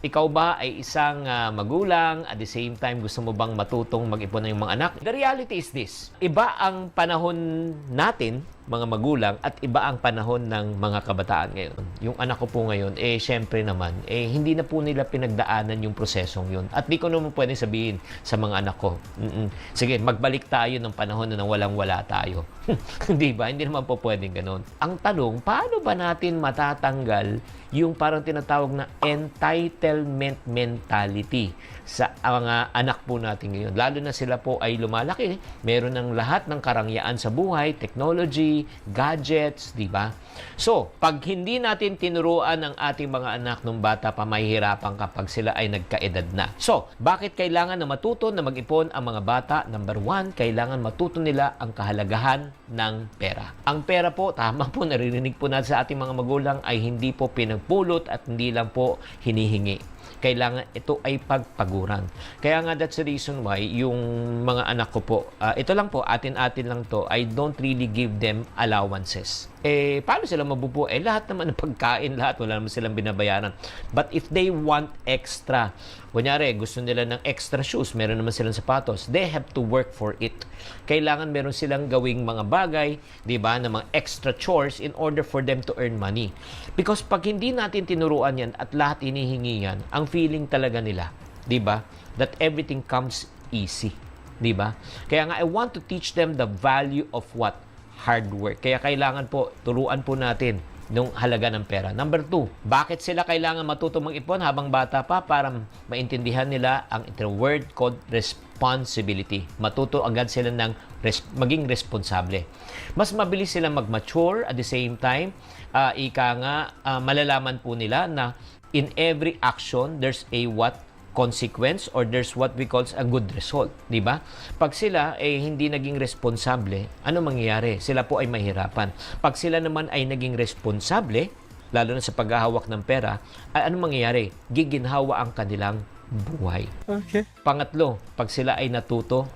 Ikaw ba ay isang ah, magulang, at the same time gusto mo bang matutong mag-ipon ng mga anak? The reality is this. Iba ang panahon natin, mga magulang, at iba ang panahon ng mga kabataan ngayon. Yung anak ko po ngayon, eh syempre naman, eh hindi na po nila pinagdaanan yung prosesong yun. At di ko naman pwede sabihin sa mga anak ko, "Mm-mm, sige, magbalik tayo ng panahon na walang-wala tayo. Hindi ba? Hindi naman po pwedeng ganun. Ang tanong, paano ba natin matatanggal yung parang tinatawag na entitlement mentality sa mga anak po natin ngayon. Lalo na sila po ay lumalaki, meron ng lahat ng karangyaan sa buhay, technology, gadgets, di ba? So, pag hindi natin tinuruan ang ating mga anak nung bata pa, mahihirapan kapag sila ay nagkaedad na. So, bakit kailangan na matuto na mag-ipon ang mga bata? Number one, kailangan matuto nila ang kahalagahan ng pera. Ang pera po, tama po, naririnig po natin sa ating mga magulang, ay hindi po pinagpulot at hindi lang po hinihingi kailangan ito ay pagpaguran. Kaya nga that's the reason why yung mga anak ko po, ah, ito lang po, atin-atin lang to, I don't really give them allowances. Eh, paano sila mabubuo? Eh, lahat naman ng pagkain, lahat, wala naman silang binabayaran. But if they want extra, kunyari, gusto nila ng extra shoes, meron naman silang sapatos, they have to work for it. Kailangan meron silang gawing mga bagay, di ba, na mga extra chores in order for them to earn money. Because pag hindi natin tinuruan yan at lahat inihingi yan, ang feeling talaga nila, di ba, that everything comes easy. Di ba? Kaya nga, I want to teach them the value of what? Hard work. Kaya kailangan po, turuan po natin nung halaga ng pera. Number two, bakit sila kailangan matuto mag-ipon habang bata pa para maintindihan nila ang word called responsibility. Matuto agad sila ng res- maging responsable. Mas mabilis sila mag-mature at the same time, ah, ika nga, ah, malalaman po nila na in every action, there's a what consequence or there's what we call a good result, di ba? Pag sila ay hindi naging responsable, ano mangyayari? Sila po ay mahirapan. Pag sila naman ay naging responsable, lalo na sa paghahawak ng pera, ay ano mangyayari? Giginhawa ang kanilang buhay. Okay. Pangatlo, pag sila ay natuto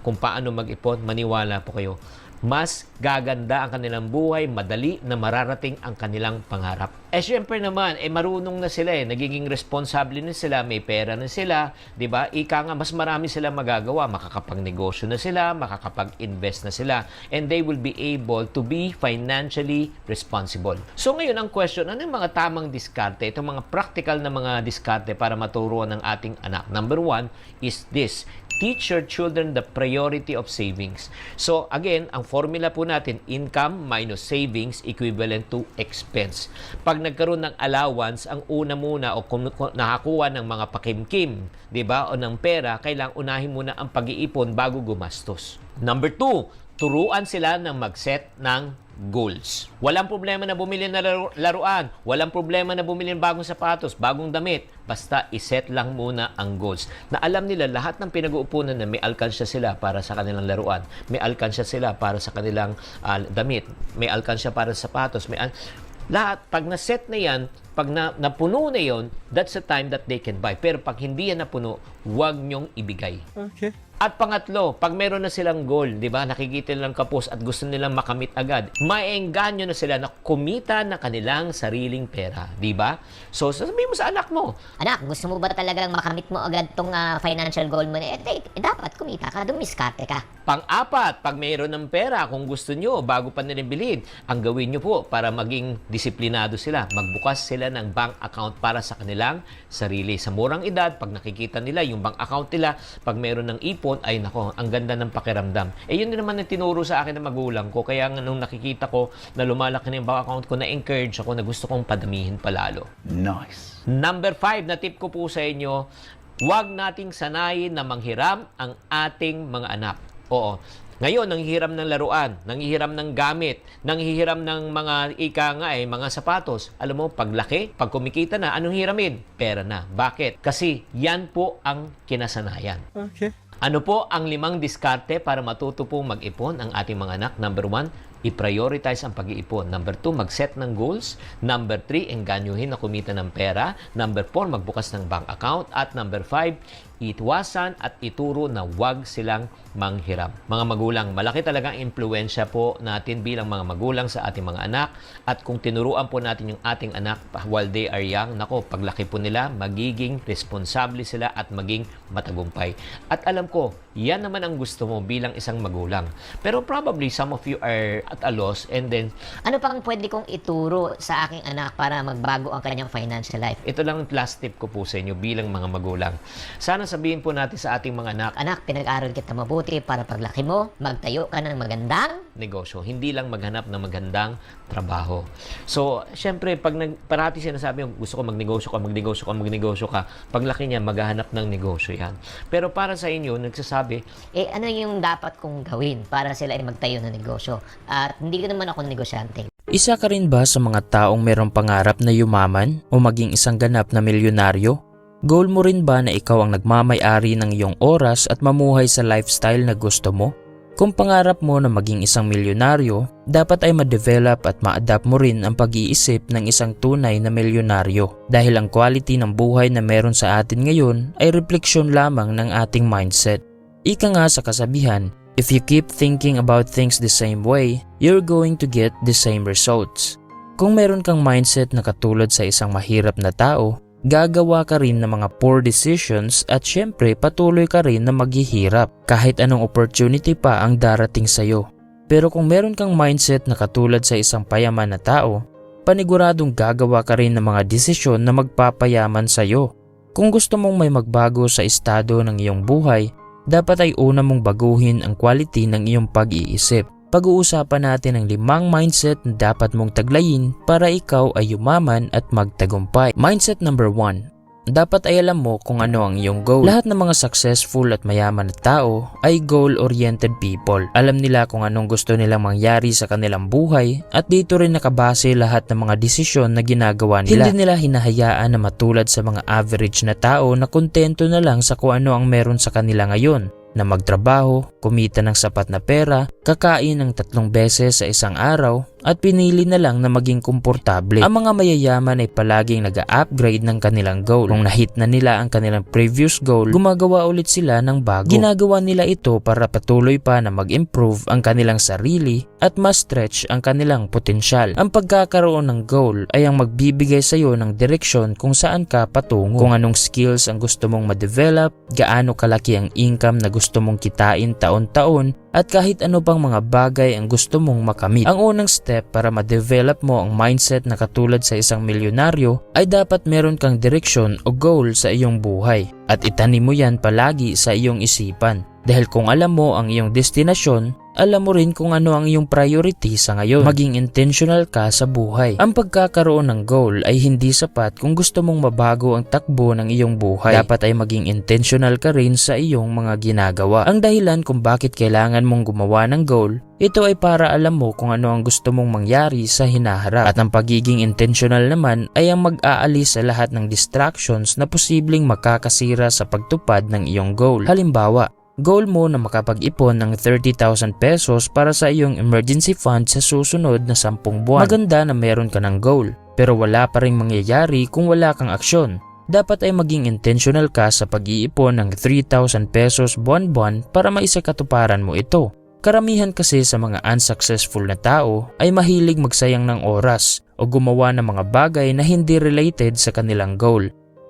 kung paano mag-ipon, maniwala po kayo, mas gaganda ang kanilang buhay, madali na mararating ang kanilang pangarap. Eh syempre naman, eh marunong na sila eh, nagiging responsable na sila, may pera na sila, 'di ba? Ika nga mas marami sila magagawa, makakapagnegosyo na sila, makakapag-invest na sila, and they will be able to be financially responsible. So ngayon ang question, ano yung mga tamang diskarte, itong mga practical na mga diskarte para maturuan ng ating anak? Number one is this, teach your children the priority of savings. So again, ang formula po natin, income minus savings equivalent to expense. Pag nagkaroon ng allowance, ang una muna o kung nakakuha ng mga pakimkim, 'di ba? O ng pera, kailangang unahin muna ang pag-iipon bago gumastos. Number two, turuan sila ng mag-set ng goals. Walang problema na bumili ng laro- laruan. Walang problema na bumili ng bagong sapatos, bagong damit. Basta iset lang muna ang goals. Na alam nila lahat ng pinag-uupunan na may alkansya sila para sa kanilang laruan. May alkansya sila para sa kanilang ah, damit. May alkansya para sa sapatos. May al- lahat, pag na-set na yan, pag na, napuno na yon, that's the time that they can buy. Pero pag hindi yan napuno, huwag nyong ibigay. Okay. At pangatlo, pag meron na silang goal, 'di ba? Nakikita nilang kapos at gusto nilang makamit agad. Maengganyo na sila na kumita na kanilang sariling pera, 'di ba? So, sasabihin mo sa anak mo, Anak, gusto mo ba talagang makamit mo agad tong ah, financial goal mo? Eh, eh, eh, dapat kumita ka, dumiskarte ka. Pang-apat, pag mayroon ng pera, kung gusto nyo, bago pa nila bilhin, ang gawin nyo po para maging disiplinado sila, magbukas sila ng bank account para sa kanilang sarili. Sa murang edad, pag nakikita nila yung bank account nila, pag mayroon ng ipon, ay nako, ang ganda ng pakiramdam. Eh yun din naman ang tinuro sa akin ng magulang ko, kaya nung nakikita ko na lumalaki na yung bank account ko, na-encourage ako na gusto kong padamihin palalo. Nice. Number five na tip ko po sa inyo, huwag nating sanayin na manghiram ang ating mga anak. Oo. Ngayon, nanghihiram ng laruan, nanghihiram ng gamit, nanghihiram ng mga ika nga eh, mga sapatos. Alam mo, paglaki, pag kumikita na, anong hiramin? Pera na. Bakit? Kasi yan po ang kinasanayan. Okay. Ano po ang limang diskarte para matuto pong mag-ipon ang ating mga anak? Number one, i-prioritize ang pag-iipon. Number two, mag-set ng goals. Number three, enganyuhin na kumita ng pera. Number four, magbukas ng bank account. At number five, ituwasan at ituro na huwag silang manghiram. Mga magulang, malaki talagang impluensya po natin bilang mga magulang sa ating mga anak at kung tinuruan po natin yung ating anak while they are young, nako, paglaki po nila, magiging responsable sila at maging matagumpay. At alam ko, yan naman ang gusto mo bilang isang magulang. Pero probably some of you are at a loss and then Ano pang pwede kong ituro sa aking anak para magbago ang kanyang financial life? ito lang ang last tip ko po sa inyo bilang mga magulang. Sana sabihin po natin sa ating mga anak, Anak, pinag-aral kita mabuti para paglaki mo, magtayo ka ng magandang negosyo, hindi lang maghanap ng magandang trabaho. So, syempre, pag nag, parati sinasabi yung gusto ko magnegosyo ka, magnegosyo ka, magnegosyo ka, paglaki niya, maghahanap ng negosyo yan. Pero para sa inyo, nagsasabi, eh ano yung dapat kong gawin para sila ay magtayo ng negosyo? At hindi ko naman ako negosyante. Isa ka rin ba sa mga taong mayroong pangarap na yumaman o maging isang ganap na milyonaryo? Goal mo rin ba na ikaw ang nagmamay-ari ng iyong oras at mamuhay sa lifestyle na gusto mo? Kung pangarap mo na maging isang milyonaryo, dapat ay ma-develop at ma-adapt mo rin ang pag-iisip ng isang tunay na milyonaryo dahil ang quality ng buhay na meron sa atin ngayon ay refleksyon lamang ng ating mindset. Ika nga sa kasabihan, if you keep thinking about things the same way, you're going to get the same results. Kung meron kang mindset na katulad sa isang mahirap na tao, gagawa ka rin ng mga poor decisions at syempre patuloy ka rin na maghihirap kahit anong opportunity pa ang darating sa'yo. Pero kung meron kang mindset na katulad sa isang payaman na tao, paniguradong gagawa ka rin ng mga desisyon na magpapayaman sa'yo. Kung gusto mong may magbago sa estado ng iyong buhay, dapat ay una mong baguhin ang quality ng iyong pag-iisip. Pag-uusapan natin ang limang mindset na dapat mong taglayin para ikaw ay yumaman at magtagumpay. Mindset number 1. Dapat ay alam mo kung ano ang iyong goal. Lahat ng mga successful at mayaman na tao ay goal-oriented people. Alam nila kung anong gusto nilang mangyari sa kanilang buhay at dito rin nakabase lahat ng mga desisyon na ginagawa nila. Hindi nila hinahayaan na matulad sa mga average na tao na kontento na lang sa kung ano ang meron sa kanila ngayon na magtrabaho, kumita ng sapat na pera, kakain ng tatlong beses sa isang araw, at pinili na lang na maging komportable. Ang mga mayayaman ay palaging nag-upgrade ng kanilang goal. Kung nahit na nila ang kanilang previous goal, gumagawa ulit sila ng bago. Ginagawa nila ito para patuloy pa na mag-improve ang kanilang sarili at mas stretch ang kanilang potensyal. Ang pagkakaroon ng goal ay ang magbibigay sa iyo ng direksyon kung saan ka patungo. Kung anong skills ang gusto mong ma-develop, gaano kalaki ang income na gusto mong kitain taon-taon, at kahit ano pang mga bagay ang gusto mong makamit. Ang unang step para ma-develop mo ang mindset na katulad sa isang milyonaryo ay dapat meron kang direksyon o goal sa iyong buhay at itanim mo yan palagi sa iyong isipan. Dahil kung alam mo ang iyong destinasyon, alam mo rin kung ano ang iyong priority sa ngayon. Maging intentional ka sa buhay. Ang pagkakaroon ng goal ay hindi sapat kung gusto mong mabago ang takbo ng iyong buhay. Dapat ay maging intentional ka rin sa iyong mga ginagawa. Ang dahilan kung bakit kailangan mong gumawa ng goal, ito ay para alam mo kung ano ang gusto mong mangyari sa hinaharap. At ang pagiging intentional naman ay ang mag-aalis sa lahat ng distractions na posibleng makakasira sa pagtupad ng iyong goal. Halimbawa, Goal mo na makapag-ipon ng 30,000 pesos para sa iyong emergency fund sa susunod na 10 buwan. Maganda na meron ka ng goal, pero wala pa rin mangyayari kung wala kang aksyon. Dapat ay maging intentional ka sa pag-iipon ng 3,000 pesos buwan-buwan para maisakatuparan mo ito. Karamihan kasi sa mga unsuccessful na tao ay mahilig magsayang ng oras o gumawa ng mga bagay na hindi related sa kanilang goal.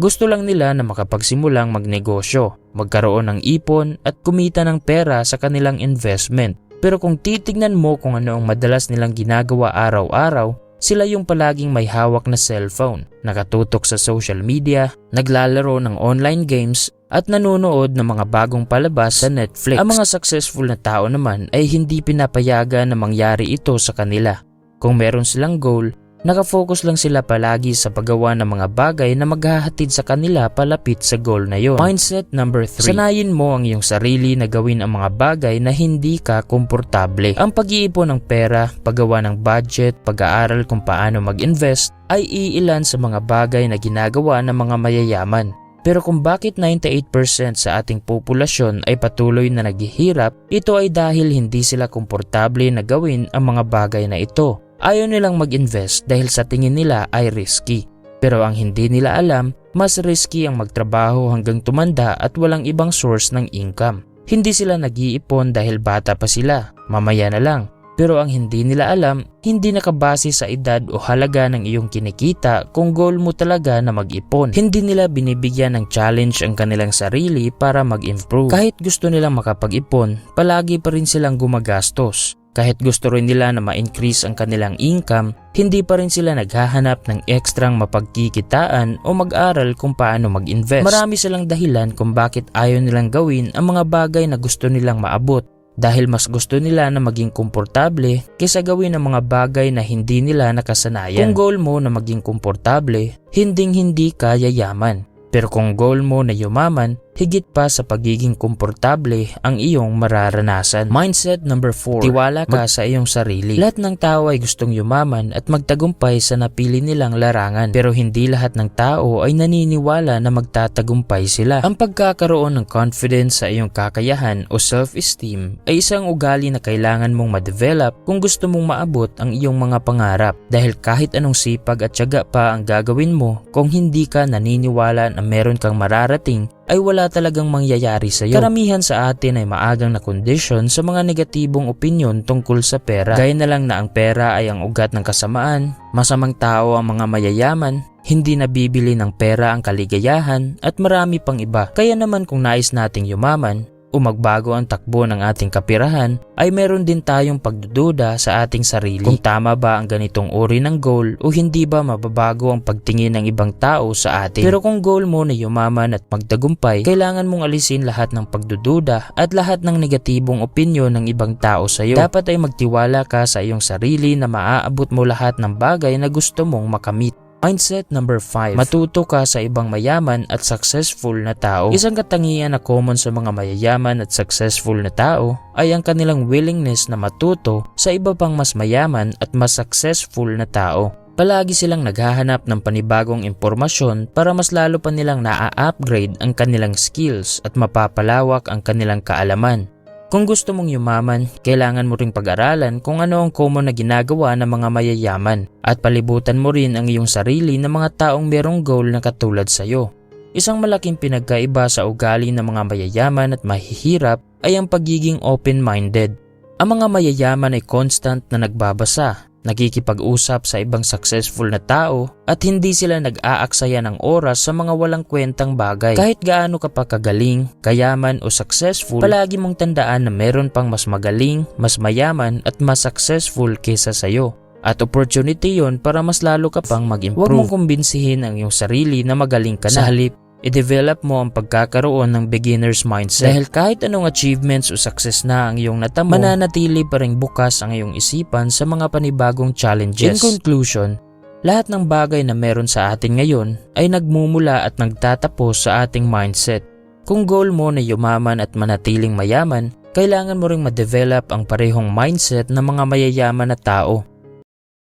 Gusto lang nila na makapagsimulang magnegosyo, magkaroon ng ipon at kumita ng pera sa kanilang investment. Pero kung titignan mo kung ano ang madalas nilang ginagawa araw-araw, sila yung palaging may hawak na cellphone, nakatutok sa social media, naglalaro ng online games at nanonood ng mga bagong palabas sa Netflix. Ang mga successful na tao naman ay hindi pinapayagan na mangyari ito sa kanila. Kung meron silang goal, Nakafocus lang sila palagi sa paggawa ng mga bagay na maghahatid sa kanila palapit sa goal na yon. Mindset number 3. Sanayin mo ang iyong sarili na gawin ang mga bagay na hindi ka komportable. Ang pag-iipon ng pera, paggawa ng budget, pag-aaral kung paano mag-invest ay iilan sa mga bagay na ginagawa ng mga mayayaman. Pero kung bakit 98% sa ating populasyon ay patuloy na naghihirap, ito ay dahil hindi sila komportable na gawin ang mga bagay na ito. Ayaw nilang mag-invest dahil sa tingin nila ay risky. Pero ang hindi nila alam, mas risky ang magtrabaho hanggang tumanda at walang ibang source ng income. Hindi sila nag-iipon dahil bata pa sila, mamaya na lang. Pero ang hindi nila alam, hindi nakabase sa edad o halaga ng iyong kinikita kung goal mo talaga na mag-ipon. Hindi nila binibigyan ng challenge ang kanilang sarili para mag-improve. Kahit gusto nilang makapag-ipon, palagi pa rin silang gumagastos. Kahit gusto rin nila na ma-increase ang kanilang income, hindi pa rin sila naghahanap ng ekstrang mapagkikitaan o mag-aral kung paano mag-invest. Marami silang dahilan kung bakit ayaw nilang gawin ang mga bagay na gusto nilang maabot dahil mas gusto nila na maging komportable kaysa gawin ang mga bagay na hindi nila nakasanayan. Kung goal mo na maging komportable, hinding hindi ka yayaman. Pero kung goal mo na yumaman, higit pa sa pagiging komportable ang iyong mararanasan. Mindset number 4. Tiwala ka sa iyong sarili. Lahat ng tao ay gustong yumaman at magtagumpay sa napili nilang larangan. Pero hindi lahat ng tao ay naniniwala na magtatagumpay sila. Ang pagkakaroon ng confidence sa iyong kakayahan o self-esteem ay isang ugali na kailangan mong ma-develop kung gusto mong maabot ang iyong mga pangarap. Dahil kahit anong sipag at tiyaga pa ang gagawin mo kung hindi ka naniniwala na meron kang mararating ay wala talagang mangyayari sa iyo. Karamihan sa atin ay maagang na kondisyon sa mga negatibong opinyon tungkol sa pera. Gaya na lang na ang pera ay ang ugat ng kasamaan, masamang tao ang mga mayayaman, hindi nabibili ng pera ang kaligayahan at marami pang iba. Kaya naman kung nais nating yumaman, o magbago ang takbo ng ating kapirahan ay meron din tayong pagdududa sa ating sarili kung tama ba ang ganitong uri ng goal o hindi ba mababago ang pagtingin ng ibang tao sa atin. Pero kung goal mo na yumaman at magtagumpay, kailangan mong alisin lahat ng pagdududa at lahat ng negatibong opinyon ng ibang tao sa iyo. Dapat ay magtiwala ka sa iyong sarili na maaabot mo lahat ng bagay na gusto mong makamit. Mindset number 5. Matuto ka sa ibang mayaman at successful na tao. Isang katangian na common sa mga mayayaman at successful na tao ay ang kanilang willingness na matuto sa iba pang mas mayaman at mas successful na tao. Palagi silang naghahanap ng panibagong impormasyon para mas lalo pa nilang naa-upgrade ang kanilang skills at mapapalawak ang kanilang kaalaman. Kung gusto mong yumaman, kailangan mo ring pag-aralan kung ano ang common na ginagawa ng mga mayayaman at palibutan mo rin ang iyong sarili ng mga taong merong goal na katulad sa iyo. Isang malaking pinagkaiba sa ugali ng mga mayayaman at mahihirap ay ang pagiging open-minded. Ang mga mayayaman ay constant na nagbabasa, nakikipag-usap sa ibang successful na tao at hindi sila nag-aaksaya ng oras sa mga walang kwentang bagay. Kahit gaano ka pa kagaling, kayaman o successful, palagi mong tandaan na meron pang mas magaling, mas mayaman at mas successful kesa sa'yo. At opportunity yon para mas lalo ka pang mag-improve. Huwag mong kumbinsihin ang iyong sarili na magaling ka na. Sa halip, i-develop mo ang pagkakaroon ng beginner's mindset. Dahil kahit anong achievements o success na ang iyong natamo, mananatili pa rin bukas ang iyong isipan sa mga panibagong challenges. In conclusion, lahat ng bagay na meron sa atin ngayon ay nagmumula at nagtatapos sa ating mindset. Kung goal mo na yumaman at manatiling mayaman, kailangan mo ring ma-develop ang parehong mindset ng mga mayayaman na tao.